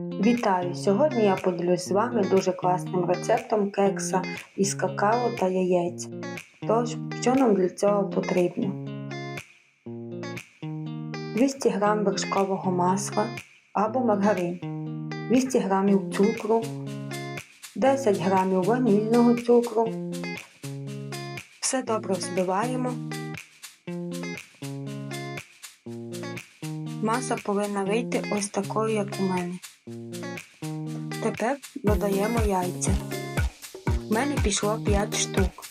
Вітаю! Сьогодні я поділюсь з вами дуже класним рецептом кекса із какао та яєць. Тож, що нам для цього потрібно? 200 г вершкового масла або маргарин, 200 г цукру, 10 г ванільного цукру. Все добре взбиваємо. Маса повинна вийти ось такою, як у мене. Тепер додаємо яйця. У мене пішло 5 штук.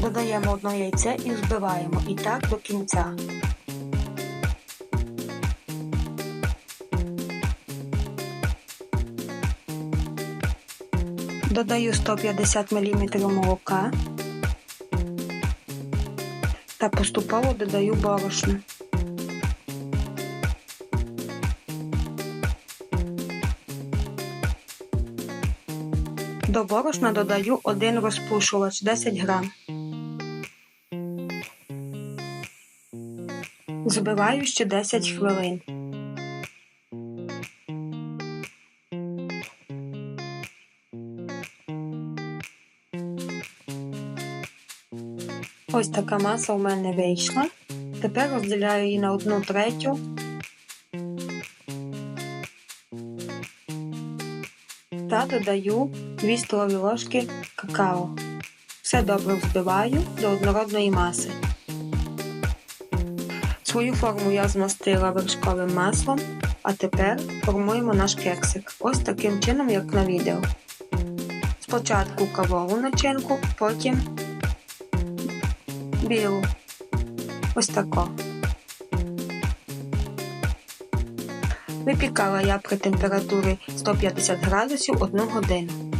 Додаємо одне яйце і збиваємо. І так до кінця. Додаю 150 мл молока та поступово додаю борошно. До борошна додаю один розпушувач 10 грам. Збиваю ще 10 хвилин. Ось така маса у мене вийшла. Тепер розділяю її на одну третю. Та додаю 2 столові ложки какао. Все добре взбиваю до однородної маси. Свою форму я змастила вершковим маслом, а тепер формуємо наш кексик. Ось таким чином, як на відео. Спочатку кавову начинку, потім білу. Ось тако. Випікала я при температурі 150 градусів 1 годину.